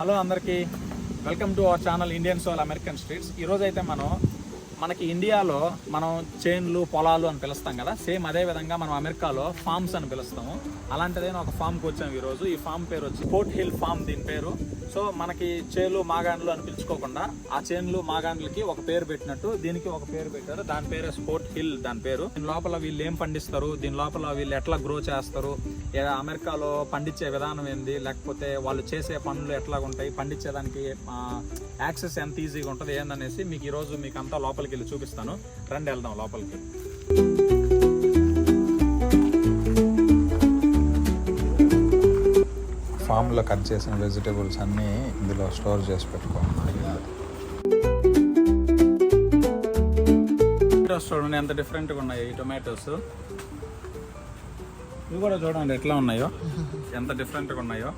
Hello అందరికీ. Welcome to our channel Indian soul American streets. ఈరోజు అయితే మనం మనకి ఇండియాలో మనం చేన్లు పొలాలు అని పిలుస్తాం కదా. సేమ్ అదే విధంగా మనం అమెరికాలో ఫామ్స్ అని పిలుస్తాము. అలాంటిదైనా ఒక ఫామ్కి వచ్చాము ఈరోజు ఈ ఫామ్ పేరు వచ్చి ఫోర్ట్ హిల్ ఫామ్ దీని పేరు. సో మనకి చేలు మాగాన్లు అని పిలుచుకోకుండా ఆ చేన్లు మాగాన్లకి ఒక పేరు పెట్టినట్టు దీనికి ఒక పేరు పెట్టారు. దాని పేరు స్పోర్ట్ హిల్ దాని పేరు. దీని లోపల వీళ్ళు ఏం పండిస్తారు? దీని లోపల వీళ్ళు ఎట్లా గ్రో చేస్తారు? అమెరికాలో పండించే విధానం ఏంది? లేకపోతే వాళ్ళు చేసే పనులు ఎట్లా ఉంటాయి? పండించేదానికి యాక్సెస్ ఎంత ఈజీగా ఉంటుంది? ఏందనేసి మీకు ఈరోజు మీకు అంతా లోపలికి వెళ్ళి చూపిస్తాను. రండి వెళ్దాం లోపలికి. ఫామ్లో కట్ చేసిన వెజిటేబుల్స్ అన్నీ ఇందులో స్టోర్ చేసి పెట్టుకోవాలి చూడండి ఎంత డిఫరెంట్గా ఉన్నాయి ఈ టొమాటోస్ ఇవి కూడా చూడండి ఎట్లా ఉన్నాయో. ఎంత డిఫరెంట్గా ఉన్నాయో.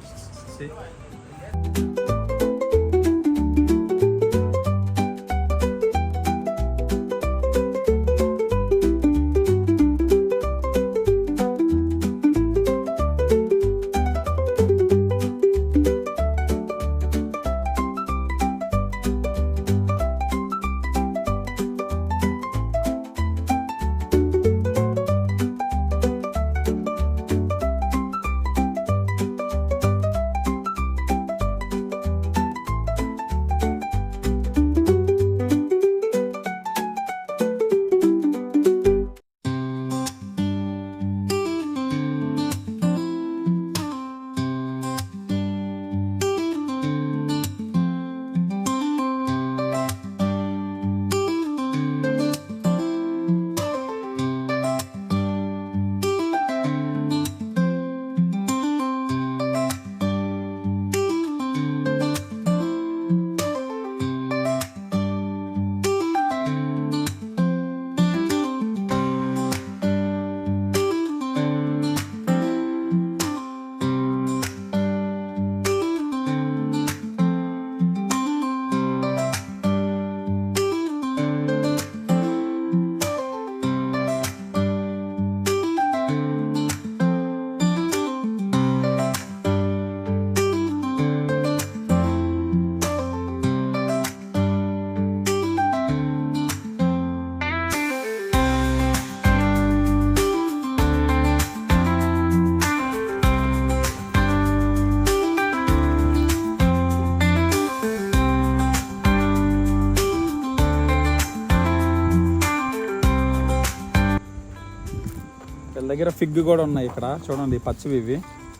దగ్గర ఫిగ్ కూడా ఉన్నాయి ఇక్కడ. చూడండి పచ్చివి ఇవి.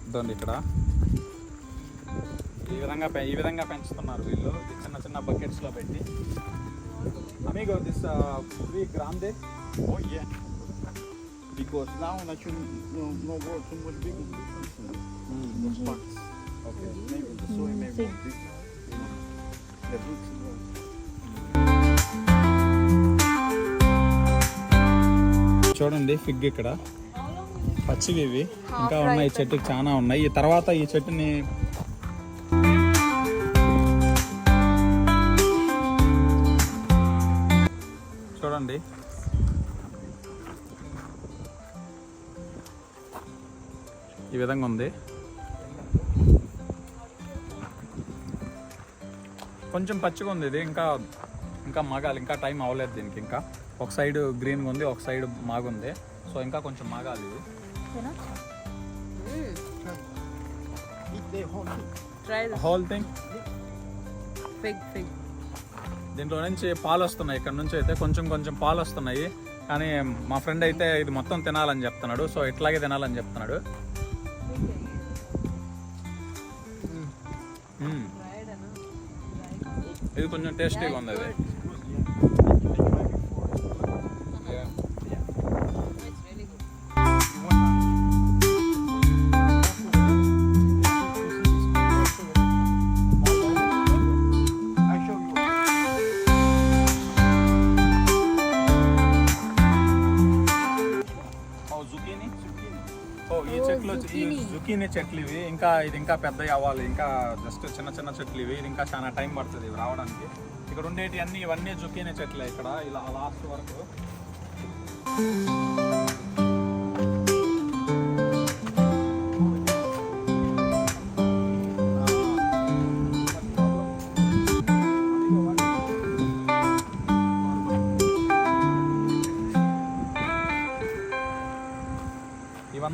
చూడండి ఇక్కడ. ఈ విధంగా ఈ విధంగా పెంచుతున్నారు వీళ్ళు. చిన్న చిన్న బకెట్స్లో పెట్టి. అమీగో దిస్ త్రీ గ్రామ్ చూడండి ఫిగ్ ఇక్కడ. పచ్చివి ఇవి. ఇంకా ఉన్నాయి చెట్టుకి చాలా ఉన్నాయి. ఈ తర్వాత ఈ చెట్టుని చూడండి. ఈ విధంగా ఉంది. కొంచెం పచ్చిగా ఉంది ఇది. ఇంకా ఇంకా మాగాలి. ఇంకా టైం అవ్వలేదు దీనికి. ఇంకా ఒక సైడ్ గ్రీన్గా ఉంది ఒక సైడ్ మాగుంది. సో ఇంకా కొంచెం మాగాలి ఇది. Whole thing fig. దీంట్లో నుంచి పాలు వస్తున్నాయి ఇక్కడ నుంచి అయితే కొంచెం కొంచెం పాలు వస్తున్నాయి కానీ మా ఫ్రెండ్ అయితే ఇది మొత్తం తినాలని చెప్తున్నాడు. సో ఇట్లాగే తినాలని చెప్తున్నాడు. మ్మ్. ఇది కొంచెం టేస్టీగా ఉంది అది. చెట్లు ఇవి. ఇంకా ఇది ఇంకా పెద్ద అవ్వాలి. ఇంకా జస్ట్ చిన్న చిన్న చెట్లు ఇవి. ఇది ఇంకా చాలా టైం పడుతుంది ఇవి రావడానికి. ఇక్కడ ఉండేటి అన్ని ఇవన్నీ జుకీనే చెట్లే ఇక్కడ. ఇలా లాస్ట్ వరకు.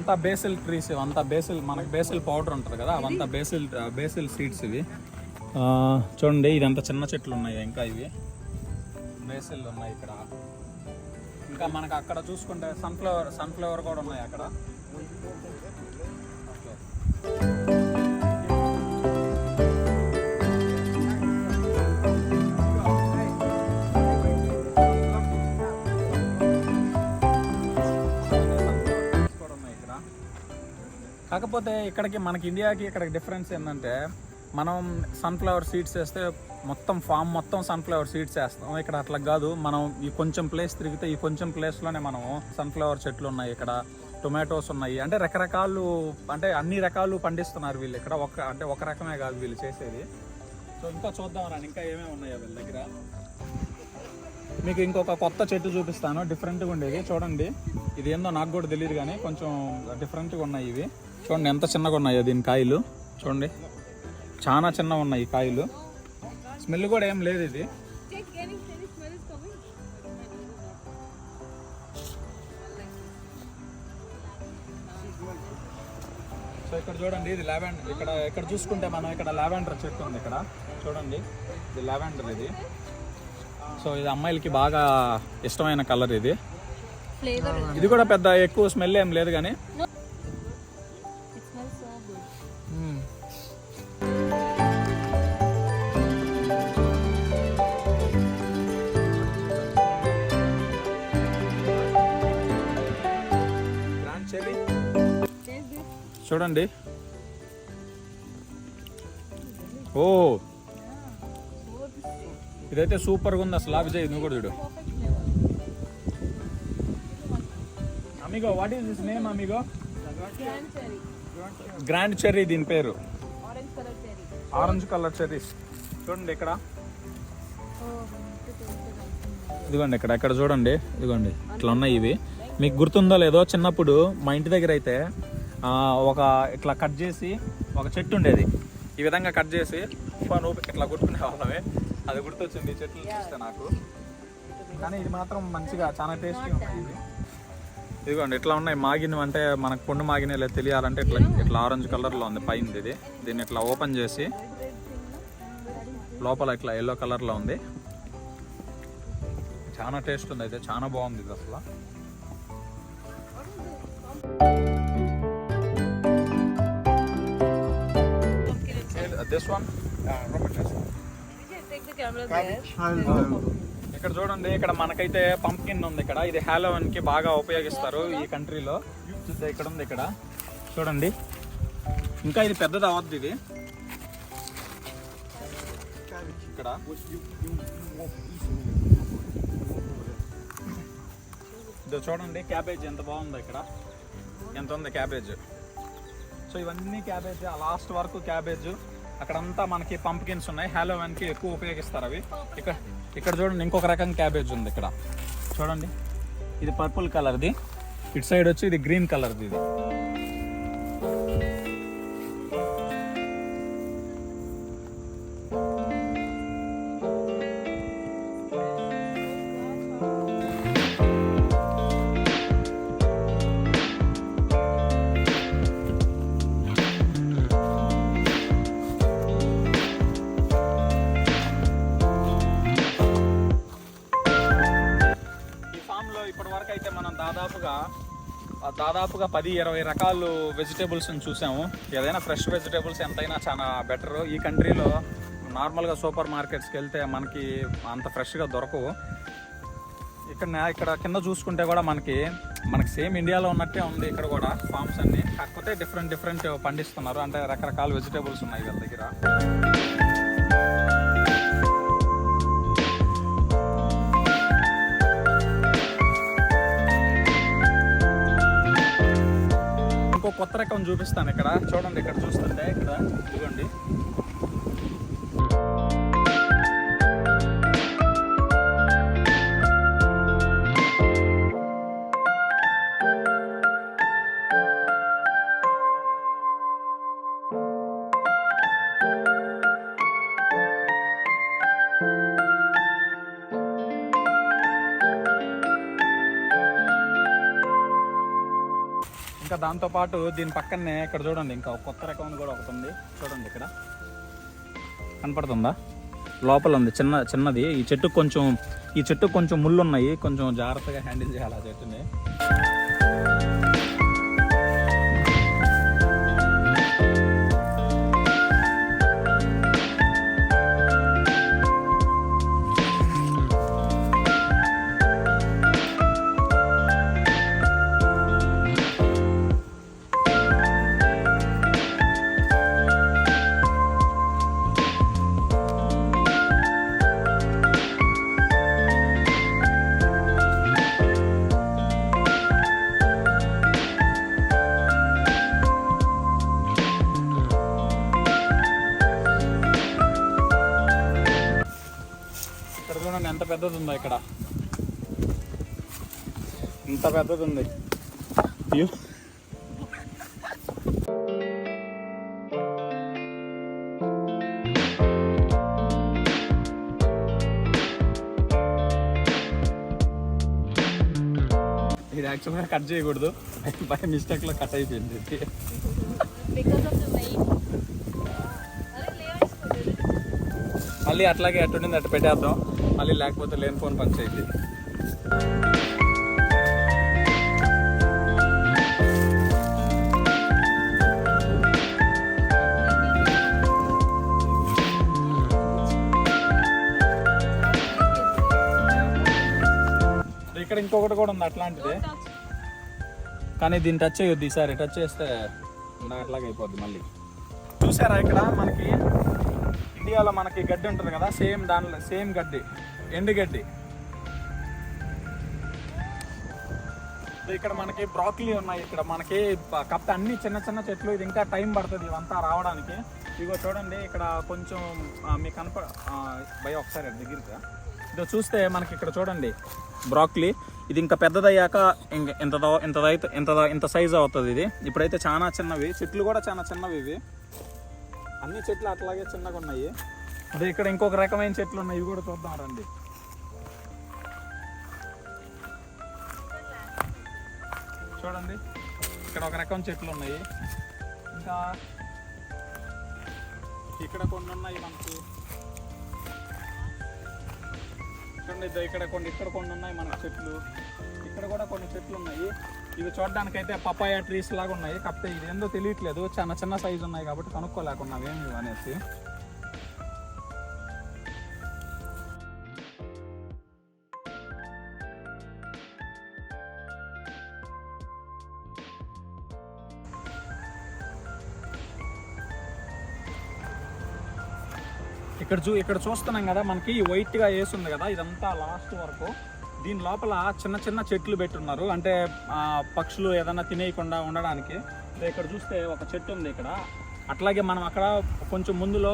ఇవంతా బేసిల్ ట్రీస్ ఇవంతా బేసిల్ మనకి బేసిల్ పౌడర్ ఉంటుంది కదా అవంతా బేసిల్ బేసిల్ సీడ్స్ ఇవి. ఆ, చూడండి ఇదంతా చిన్న చెట్లు ఉన్నాయి ఇంకా ఇవి. బేసిల్ ఉన్నాయి ఇక్కడ. ఇంకా మనకు అక్కడ చూసుకుంటే సన్ఫ్లవర్ సన్ఫ్లవర్ కూడా ఉన్నాయి అక్కడ. కాకపోతే ఇక్కడికి మనకి ఇండియాకి ఇక్కడికి డిఫరెన్స్ ఏంటంటే మనం సన్ఫ్లవర్ సీడ్స్ వేస్తే మొత్తం ఫామ్ మొత్తం సన్ఫ్లవర్ సీడ్స్ వేస్తాం. ఇక్కడ అట్లా కాదు. మనం ఈ కొంచెం ప్లేస్ తిరిగితే ఈ కొంచెం ప్లేస్లోనే మనం సన్ఫ్లవర్ చెట్లు ఉన్నాయి ఇక్కడ టొమాటోస్ ఉన్నాయి. అంటే రకరకాలు అంటే అన్ని రకాలు పండిస్తున్నారు వీళ్ళు ఇక్కడ. ఒక అంటే ఒక రకమే కాదు వీళ్ళు చేసేది. సో ఇంకా చూద్దాం రా ఇంకా ఏమేమి ఉన్నాయో వీళ్ళ దగ్గర. మీకు ఇంకొక కొత్త చెట్టు చూపిస్తాను. డిఫరెంట్గా ఉండేది చూడండి. ఇది ఏందో నాకు కూడా తెలియదు కానీ కొంచెం డిఫరెంట్గా ఉన్నాయి ఇవి. చూడండి ఎంత చిన్నగా ఉన్నాయో దీని కాయలు. చూడండి చాలా చిన్నగా ఉన్నాయి కాయలు. స్మెల్ కూడా ఏం లేదు ఇది. సో ఇక్కడ చూడండి ఇది లావెండర్. ఇక్కడ ఇక్కడ చూసుకుంటే మనం ఇక్కడ లావెండర్ చెట్టు ఉంది ఇక్కడ. చూడండి ఇది లావెండర్ ఇది. సో ఇది అమ్మాయిలకి బాగా ఇష్టమైన కలర్ ఇది. ఇది కూడా పెద్ద ఎక్కువ స్మెల్ ఏం లేదు కానీ చూడండి. ఓ. ఇదైతే సూపర్గా ఉంది అసలు. ఆ విజయ్ నువ్వు కూడా చూడు. Amigo what is this name Amigo? Grand cherry దీని పేరు. ఆరెంజ్ కలర్ చెర్రీస్ చూడండి ఇక్కడ. ఇదిగోండి ఇక్కడ ఇక్కడ చూడండి. ఇదిగోండి. ఇట్లా ఉన్నాయి ఇవి. మీకు గుర్తుందో లేదో చిన్నప్పుడు మా ఇంటి దగ్గర అయితే ఒక ఇట్లా కట్ చేసి ఒక చెట్టు ఉండేది. ఈ విధంగా కట్ చేసి ఫోన్ ఊపి ఇట్లా కొట్టుకునే వాళ్ళమే. అది గుర్తొచ్చింది చెట్లు చూస్తే నాకు. కానీ ఇది మాత్రం మంచిగా చాలా టేస్టీ ఇవి ఇదిగోండి ఇట్లా ఉన్నాయి. మాగినవి అంటే మనకు పండు మాగిన తెలియాలంటే ఇట్లా ఇట్లా ఆరెంజ్ కలర్లో ఉంది పైన ఇది. దీన్ని ఇట్లా ఓపెన్ చేసి లోపల ఇట్లా ఎల్లో కలర్లో ఉంది. చాలా టేస్ట్ ఉంది అయితే చాలా బాగుంది ఇది అసలు. This one Take the camera there. ఇక్కడ చూడండి ఇక్కడ మనకైతే పంప్కిన్ ఉంది ఇక్కడ. ఇది హాలోవెన్కి బాగా ఉపయోగిస్తారు ఈ కంట్రీలో. చూస్తే ఇక్కడ ఉంది ఇక్కడ. చూడండి. ఇంకా ఇది పెద్దది అవద్దు ఇది. ఇక్కడ. ఇదో చూడండి క్యాబేజ్ ఎంత బాగుందో ఇక్కడ. ఎంత ఉంది క్యాబేజ్ సో ఇవన్నీ క్యాబేజ్ ఆ లాస్ట్ వరకు క్యాబేజ్ అక్కడంతా మనకి పంప్కిన్స్ ఉన్నాయి. హాలోవెన్కి ఎక్కువ ఉపయోగిస్తారు అవి. ఇక్కడ ఇక్కడ చూడండి ఇంకొక రకం క్యాబేజ్ ఉంది ఇక్కడ. చూడండి. ఇది పర్పుల్ కలర్ది ఇటు సైడ్ వచ్చి ఇది గ్రీన్ కలర్ది ఇది. దాదాపుగా పది ఇరవై రకాలు వెజిటేబుల్స్ చూసాము. ఏదైనా ఫ్రెష్ వెజిటేబుల్స్ ఎంతైనా చాలా బెటర్ ఈ కంట్రీలో నార్మల్గా సూపర్ మార్కెట్స్కి వెళ్తే మనకి అంత ఫ్రెష్గా దొరకవు. ఇక్కడ ఇక్కడ కింద చూసుకుంటే కూడా మనకి మనకి సేమ్ ఇండియాలో ఉన్నట్టే ఉంది ఇక్కడ కూడా ఫామ్స్ అన్ని. కాకపోతే డిఫరెంట్ డిఫరెంట్ పండిస్తున్నారు. అంటే రకరకాల వెజిటేబుల్స్ ఉన్నాయి వీళ్ళ దగ్గర. కొత్త రకం చూపిస్తాను ఇక్కడ. చూడండి ఇక్కడ చూస్తుంటే ఇక్కడ. ఇదిగోండి. ఇంకా దాంతో పాటు దీని పక్కనే ఇక్కడ చూడండి ఇంకా కొత్త రకం కూడా ఒకటి ఉంది. చూడండి ఇక్కడ. కనపడుతుందా? లోపల ఉంది చిన్న చిన్నది. ఈ చెట్టు కొంచెం ఈ చెట్టు కొంచెం ముళ్ళు ఉన్నాయి. కొంచెం జాగ్రత్తగా హ్యాండిల్ చేయాలి ఆ చెట్టుని. పెద్దది ఉంది అయ్యో. ఇది యాక్చువల్గా కట్ చేయకూడదు. బై మిస్టేక్లో కట్ అయిపోయింది. మళ్ళీ అట్లాగే అట్టుండింది అట్టు పెట్టేద్దాం. మళ్ళీ లేకపోతే లేని ఫోన్ పని చేయండి ఇక్కడ ఇంకొకటి కూడా ఉంది అట్లాంటిది. కానీ దీన్ని టచ్ చేయొద్దు ఈసారి. టచ్ చేస్తే అట్లాగే అయిపోద్ది మళ్ళీ. చూసారా ఇక్కడ మనకి ఇండియాలో మనకి గడ్డి ఉంటుంది కదా? సేమ్ దానిలో సేమ్ గడ్డి. ఎండుగడ్డి ఇక్కడ మనకి బ్రాకిలీ ఉన్నాయి ఇక్కడ. మనకి ప- అన్ని చిన్న చిన్న చెట్లు. ఇది ఇంకా టైం పడుతుంది ఇవంతా రావడానికి. ఇగో చూడండి ఇక్కడ కొంచెం మీకు కనప భయ ఒకసారి దగ్గరికి ఇదో చూస్తే మనకి ఇక్కడ చూడండి బ్రాక్లీ. ఇది ఇంకా పెద్దదయ్యాక ఇంక ఇంత ఇంతదైతే ఇంత ఇంత ఇంత సైజ్ అవుతుంది ఇది. ఇప్పుడైతే చాలా చిన్నవి. చెట్లు కూడా చాలా చిన్నవి ఇవి. అన్ని చెట్లు అట్లాగే చిన్నగా ఉన్నాయి. అదే ఇక్కడ ఇంకొక రకమైన చెట్లు ఉన్నాయి. ఇవి కూడా చూద్దాం రండి. చూడండి. ఇక్కడ ఒక రకం చెట్లు ఉన్నాయి. ఇంకా ఇక్కడ కొన్ని ఉన్నాయి మనకి. చూడండి ఇక్కడ కొన్ని ఇక్కడ కొన్ని ఉన్నాయి మనకు చెట్లు. ఇక్కడ కూడా కొన్ని చెట్లు ఉన్నాయి. ఇవి చూడడానికి అయితే పపాయ ట్రీస్ లాగా ఉన్నాయి. కాకపోతే ఇది ఏందో తెలియట్లేదు. చిన్న చిన్న సైజు ఉన్నాయి కాబట్టి కనుక్కోలేకున్నాం ఏమి అనేసి. ఇక్కడ చూ ఇక్కడ చూస్తున్నాం కదా మనకి వైట్గా వేస్తుంది కదా ఇదంతా లాస్ట్ వరకు. దీని లోపల చిన్న చిన్న చెట్లు పెట్టున్నారు. అంటే పక్షులు ఏదైనా తినేయకుండా ఉండడానికి. ఇక్కడ చూస్తే ఒక చెట్టు ఉంది ఇక్కడ. అట్లాగే మనం అక్కడ కొంచెం ముందులో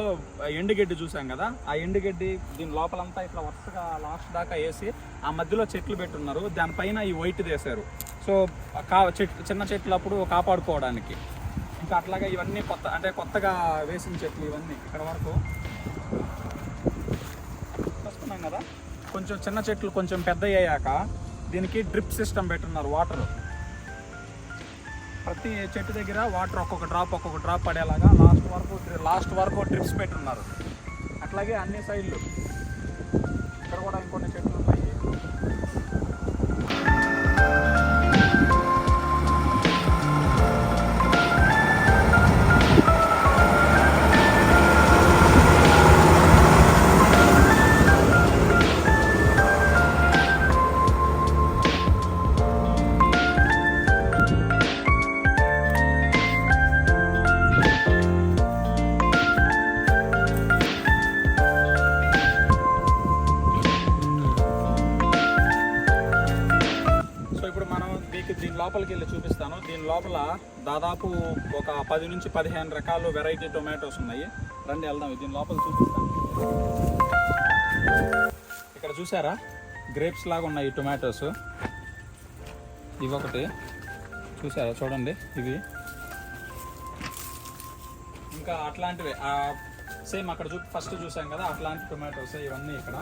ఎండుగడ్డి చూసాం కదా ఆ ఎండుగడ్డి దీని లోపలంతా ఇట్లా వరుసగా లాస్ట్ దాకా వేసి ఆ మధ్యలో చెట్లు పెట్టున్నారు. దానిపైన ఈ వైట్ వేశారు. సో కా చెట్లు చిన్న చెట్లు అప్పుడు కాపాడుకోవడానికి. ఇంకా అట్లాగే ఇవన్నీ కొత్త అంటే కొత్తగా వేసిన చెట్లు ఇవన్నీ ఇక్కడ వరకు. చూసాం కదా? కొంచెం చిన్న చెట్లు కొంచెం పెద్ద అయ్యాక దీనికి డ్రిప్ సిస్టమ్ పెట్టున్నారు వాటర్. ప్రతి చెట్టు దగ్గర వాటర్ ఒక్కొక్క డ్రాప్ ఒక్కొక్క డ్రాప్ పడేలాగా లాస్ట్ వరకు లాస్ట్ వరకు డ్రిప్స్ పెట్టున్నారు. అట్లాగే అన్ని సైడ్లు. లోపల దాదాపు ఒక పది నుంచి పదిహేను రకాలు వెరైటీ టొమాటోస్ ఉన్నాయి. రండి వెళ్దాం దీని లోపల చూపిస్తాం ఇక్కడ చూసారా? గ్రేప్స్ లాగా ఉన్నాయి టొమాటోస్. ఇవి ఒకటి. చూసారా? చూడండి ఇవి. ఇంకా అట్లాంటివి సేమ్ అక్కడ చూ ఫస్ట్ చూసాం కదా అట్లాంటి టొమాటోస్ ఇవన్నీ ఇక్కడ.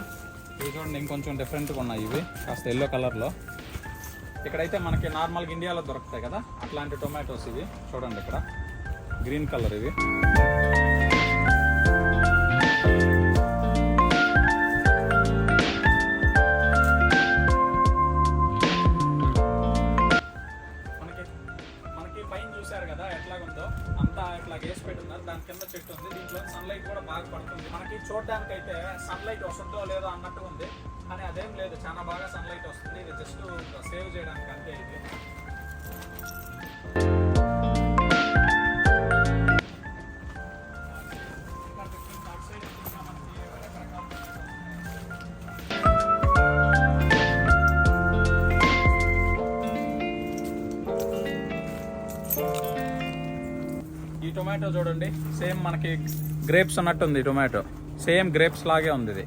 ఇవి చూడండి ఇంకొంచెం డిఫరెంట్గా ఉన్నాయి ఇవి కాస్త ఎల్లో కలర్లో ఇక్కడైతే మనకి నార్మల్గా ఇండియాలో దొరుకుతాయి కదా? అట్లాంటి టొమాటోస్ ఇవి. చూడండి ఇక్కడ. గ్రీన్ కలర్ ఇవి. మనకి చూడడానికి అయితే సన్లైట్ వస్తుందో లేదో అన్నట్టు ఉంది. కానీ అదేం లేదు చాలా బాగా సన్లైట్ వస్తుంది. ఇది జస్ట్ సేవ్ చేయడానికి అంతే ఇది. ఈ టొమాటో చూడండి సేమ్ మనకి గ్రేప్స్ ఉన్నట్టుంది టొమాటో. సేమ్ గ్రేప్స్ లాగే ఉంది ఇది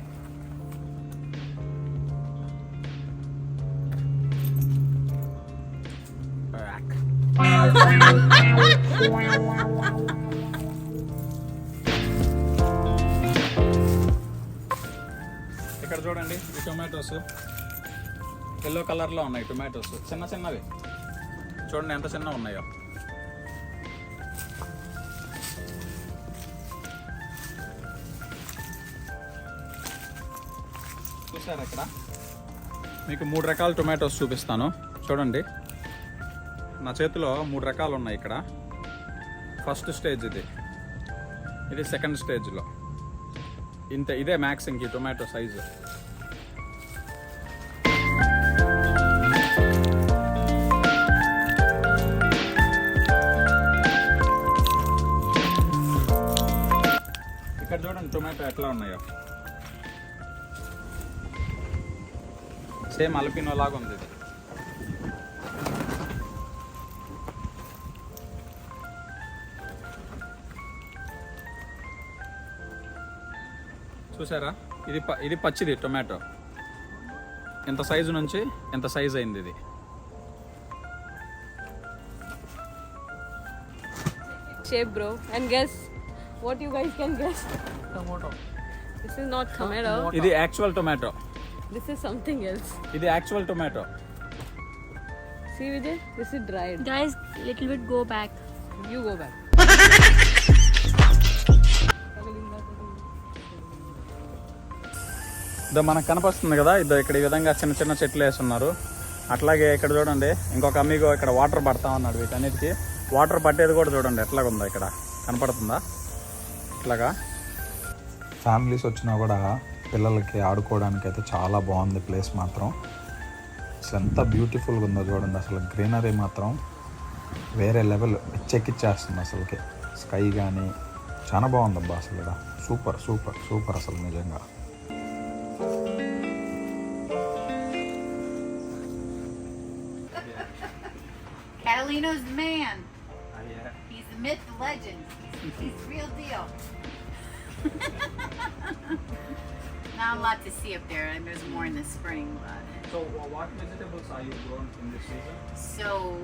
ఇక్కడ చూడండి ఈ టొమాటోస్. ఎల్లో కలర్లో ఉన్నాయి టొమాటోస్. చిన్న చిన్నవి. చూడండి ఎంత చిన్న ఉన్నాయో. చూసారా ఇక్కడ మీకు మూడు రకాల టొమాటోస్ చూపిస్తాను. చూడండి. నా చేతిలో మూడు రకాలు ఉన్నాయి ఇక్కడ. ఫస్ట్ స్టేజ్ ఇది. ఇది సెకండ్ స్టేజ్లో. ఇంత ఇదే మ్యాక్స్ ఇంక ఈ టొమాటో సైజు. ఇక్కడ చూడండి టొమాటో ఎట్లా ఉన్నాయో. సేమ్ అల్పినో లాగా ఉంది ఇది. చూసారా? ఇది ఇది పచ్చిది టొమాటో. ఎంత సైజు నుంచి ఎంత సైజ్ అయింది ఇది? Shape, bro. And guess what you guys can guess. This is not tomato. ఇది actual tomato This is something else. ఇది actual tomato See, Vijay, this is dried. Guys, little bit go back. You go back. ఇదో మనకు కనపస్తుంది కదా ఇదో ఇక్కడ ఈ విధంగా చిన్న చిన్న చెట్లు వేస్తున్నారు అట్లాగే ఇక్కడ చూడండి ఇంకొక అమ్మిగో ఇక్కడ వాటర్ పడతా ఉన్నాడు వీటన్నిటికి వాటర్ పట్టేది కూడా చూడండి ఎట్లాగుందో ఇక్కడ కనపడుతుందా ఇట్లాగా ఫ్యామిలీస్ వచ్చినా కూడా పిల్లలకి ఆడుకోవడానికి అయితే చాలా బాగుంది ప్లేస్ మాత్రం అసలు ఎంత బ్యూటిఫుల్గా ఉందో చూడండి అసలు గ్రీనరీ మాత్రం వేరే లెవెల్ చెక్కిచ్చేస్తుంది అసలుకి స్కై కానీ చాలా బాగుందబ్బా అసలు ఇక్కడ సూపర్ సూపర్ సూపర్ అసలు నిజంగా Catalino's the man. He's the myth, the legend. He's, real deal. not a lot to see up there, and there's more in the spring. But. So, what vegetables are you growing in this season? So,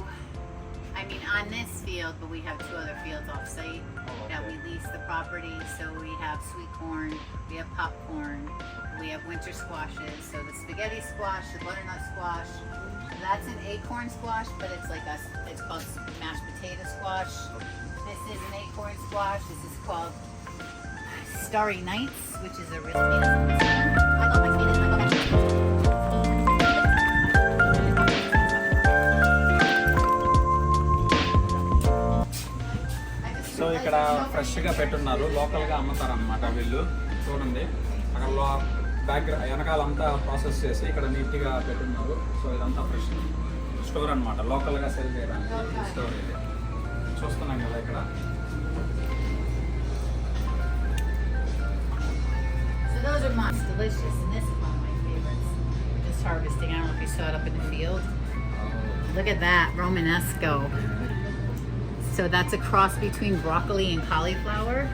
I mean, on this field, but we have two other fields off-site oh, that we lease the property. So we have sweet corn, we have popcorn, we have winter squashes. So the spaghetti squash, the butternut squash. That's an acorn squash, but it's like a it's called mashed potato squash. This is an acorn squash. This is called Starry Nights, which is a really. I love my. I my so ఇక్కడ ఫ్రెష్గా పెట్టున్నారు. లోకల్గా అమ్ముతారనమాట వీళ్ళు. చూడండి. అక్కడ లో back వెనకాలంతా process చేసి ఇక్కడ నీట్గా పెట్టున్నారు. సో ఇదంతా ఫ్రెష్ స్టోర్ అనమాట లోకల్గా సెల్ చేయడానికి. స్టోర్ ఇది. చూస్తున్నాం కదా ఇక్కడ. Those delicious, and this is one of my favorites. Just harvesting. I don't know if you saw it up in the field. Look at that Romanesco. So that's a cross between broccoli and cauliflower.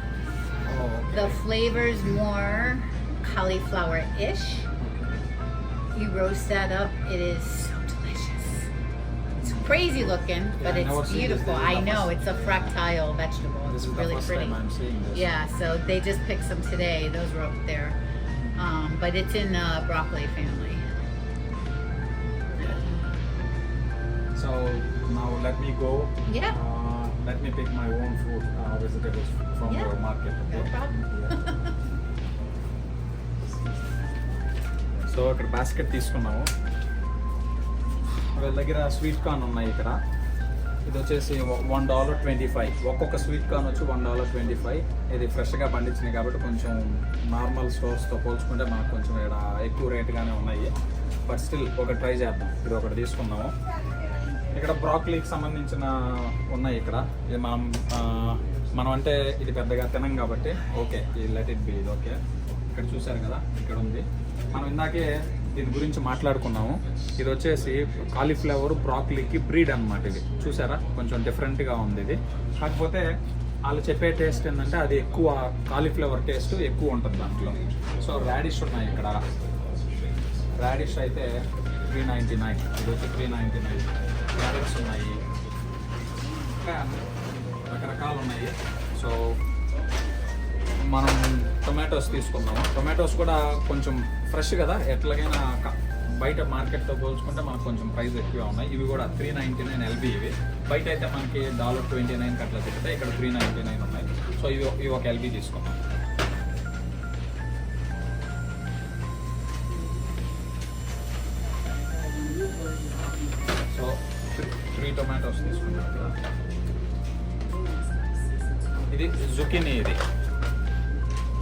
Oh, the flavor's more cauliflower-ish. You roast that up. It is so delicious. It's crazy looking, but Yeah, it's beautiful. I know it's a fructile vegetable. It's really pretty. time I'm seeing this. Yeah, so they just picked some today. Those were up there. Um, but it's in the broccoli family. So now let me go. Yeah. Uh, let me pick my own fruit, uh, vegetables from Yeah. your market. No Okay. problem. So ఇక్కడ basket తీసుకున్నాము వీళ్ళ దగ్గర sweet corn ఉన్నాయి ఇక్కడ ఇది వచ్చేసి one dollar twenty five ఒక్కొక్క sweet corn వచ్చి వన్ డాలర్ ట్వంటీ ఫైవ్ ఇది ఫ్రెష్గా పండించినాయి కాబట్టి కొంచెం నార్మల్ స్టోర్స్తో పోల్చుకుంటే మనకు కొంచెం ఇక్కడ ఎక్కువ రేటుగానే ఉన్నాయి. బట్ స్టిల్ ఒక ట్రై చేద్దాం. ఇది ఒకటి తీసుకున్నాము ఇక్కడ బ్రాక్లీకి సంబంధించిన ఉన్నాయి ఇక్కడ. ఇది మనం మనం అంటే ఇది పెద్దగా తినం కాబట్టి ఓకే ఈ లెట్ ఇట్ బి ఇది ఓకే ఇక్కడ చూశారు కదా ఇక్కడ ఉంది. మనం ఇందాకే దీని గురించి మాట్లాడుకున్నాము. ఇది వచ్చేసి కాలీఫ్లవర్ బ్రాక్లీకి బ్రీడ్ అన్నమాట ఇది. చూసారా? కొంచెం డిఫరెంట్గా ఉంది ఇది. కాకపోతే వాళ్ళు చెప్పే టేస్ట్ ఏంటంటే అది ఎక్కువ కాలీఫ్లవర్ టేస్ట్ ఎక్కువ ఉంటుంది దాంట్లో. సో రాడిష్ ఉన్నాయి ఇక్కడ. రాడిష్ అయితే త్రీ నైంటీ నైన్ ఇది వచ్చి త్రీ నైంటీ నైన్ క్యారెట్స్ ఉన్నాయి. ఇంకా రకరకాలు ఉన్నాయి. సో టొమాటోస్ తీసుకున్నాము టొమాటోస్ కూడా కొంచెం ఫ్రెష్ కదా. ఎట్లాగైనా బయట మార్కెట్తో పోల్చుకుంటే మనకు కొంచెం ప్రైస్ ఎక్కువ ఉన్నాయి. ఇవి కూడా త్రీ నైంటీ నైన్ ఎల్బీ ఇవి. బయట అయితే మనకి డాలర్ ట్వంటీ నైన్ అట్లా తిరుగుతాయి ఇక్కడ త్రీ నైంటీ నైన్ ఉన్నాయి. సో ఇవి ఇవి ఒక ఎల్బీ తీసుకున్నాం సో త్రీ టొమాటోస్ తీసుకున్నాం ఇది జుకినీ ఇది.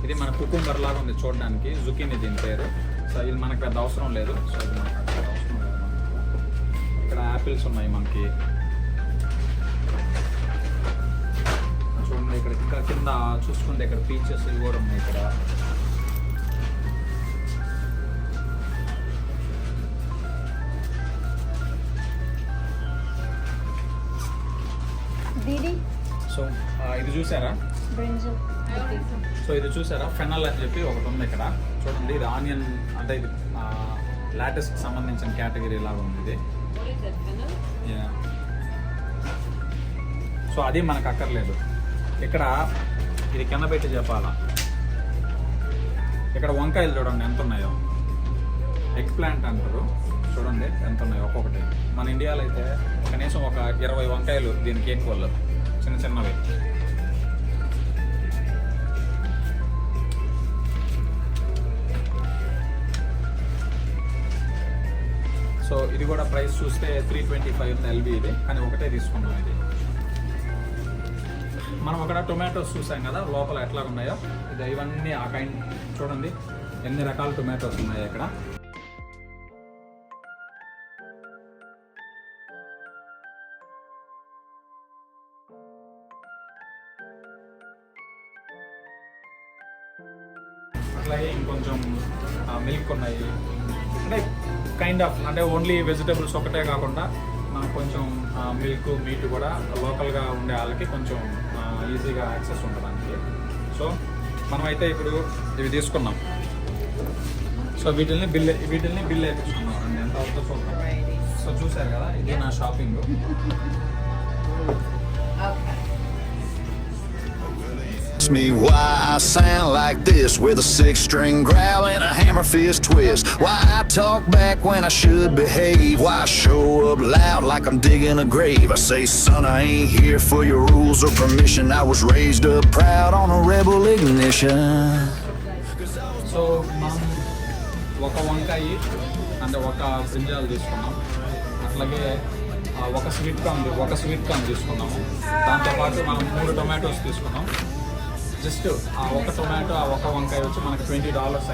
ఇది మన కుకుంబర్ లాగా ఉంది చూడడానికి. జుకినీ దీని పేరు. సో ఇది మనకు పెద్ద అవసరం లేదు. సో ఇది మనకు పెద్ద అవసరం లేదు. ఇక్కడ యాపిల్స్ ఉన్నాయి మనకి. చూడండి ఇక్కడ ఇంకా కింద చూసుకుంటే ఇక్కడ పీచెస్ ఇవి కూడా ఉన్నాయి ఇక్కడ. సో ఇది చూసారా. సో ఇది చూసారా? ఫెనల్ అని చెప్పి ఒకటి ఉంది ఇక్కడ. చూడండి ఇది ఆనియన్ అంటే ఇది లాటెస్ట్కి సంబంధించిన కేటగిరీ లాగా ఉంది ఇది. సో అది మనకు అక్కర్లేదు. ఇక్కడ ఇది కింద పెట్టి చెప్పాలా? ఇక్కడ వంకాయలు చూడండి ఎంత ఉన్నాయో. ఎగ్ ప్లాంట్ అంటారు. చూడండి ఎంత ఉన్నాయో ఒక్కొక్కటి. మన ఇండియాలో అయితే కనీసం ఒక ఇరవై వంకాయలు దీనికి ఎక్కువ చిన్న చిన్నవి. సో ఇది కూడా ప్రైస్ చూస్తే త్రీ ట్వంటీ ఫైవ్ ఉంది ఎల్బీ ఇది. కానీ ఒకటే తీసుకున్నాం ఇది. మనం అక్కడ టొమాటోస్ చూసాం కదా లోపల ఎట్లా ఉన్నాయో ఇది ఇవన్నీ ఆ కైండ్ చూడండి. ఎన్ని రకాల టొమాటోస్ ఉన్నాయి ఇక్కడ. కైండ్ ఆఫ్ అంటే ఓన్లీ వెజిటబుల్స్ ఒకటే కాకుండా మనకు కొంచెం మిల్క్ మీట్ కూడా లోకల్గా ఉండే వాళ్ళకి కొంచెం ఈజీగా యాక్సెస్ ఉండడానికి. సో మనమైతే ఇప్పుడు ఇవి తీసుకున్నాం. సో వీటిల్ని బిల్ వీటిల్ని బిల్ వేయించుకున్నాం అండి ఎంత అవుతుందో చూద్దాం. సో చూశారు కదా ఇది నా shopping Ask me why I sound like this with a six string growl and a hammer fist twist. Why I talk back when I should behave. Why I show up loud like I'm digging a grave. I say, son, I ain't here for your rules or permission. I was raised up proud on a rebel ignition. So మనం ఒక వంకాయ అంటే ఒక brinjal తీసుకున్నాం అట్లాగే ఆ, ఒక sweet corn ఒక స్వీట్ కార్న్ తీసుకున్నాము దాంతోపాటు మనం మూడు టొమాటోస్ తీసుకున్నాం జస్ట్ ఆ ఒక టొమాటో ఆ ఒక వంకాయ వచ్చి మనకి ట్వంటీ డాలర్స్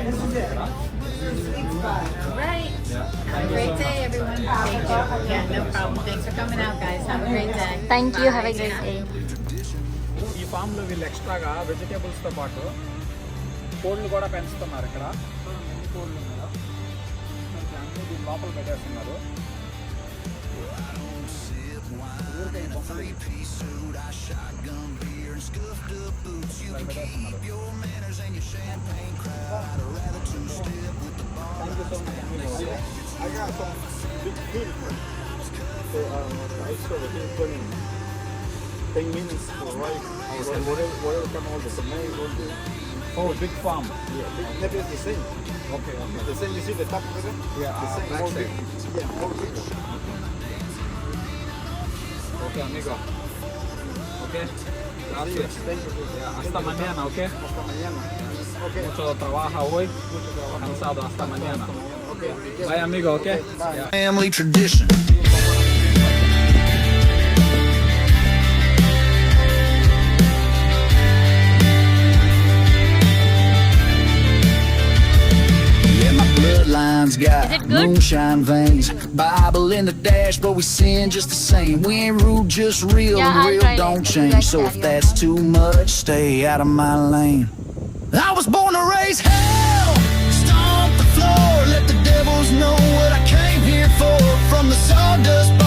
ఈ ఫామ్లో వీళ్ళు ఎక్స్ట్రాగా వెజిటేబుల్స్తో పాటు కోళ్ళు కూడా పెంచుతున్నారు ఇక్కడ. కోళ్ళు దీని లోపల పెట్టేస్తున్నారు. Three-piece suit, I shotgun beer and scuffed up boots. You can keep your manners and your champagne crowd. I'd rather two-step with the ball. I got some big food So um, I sort of been putting 10 minutes for rice or whatever, whatever come out the main will do. Oh, big farm. Yeah, big, the same. Okay, okay. The same, you see the top of it? Yeah, uh, the same. Uh, more big, yeah, more bigger. Okay, amigo. Okay. Gracias. Thank you. Ya, hasta mañana, okay? Hasta mañana. Okay. Mucho trabajo hoy. Cansado hasta mañana. Okay. Bye, amigo, okay? Ya. family tradition. headlines got moonshine veins. Bible in the dash, but we sin just the same. We ain't rude, just real, yeah, and real don't change. So if that's too much, stay out of my lane. I was born to raise hell. Stomp the floor, let the devils know what I came here for. From the sawdust.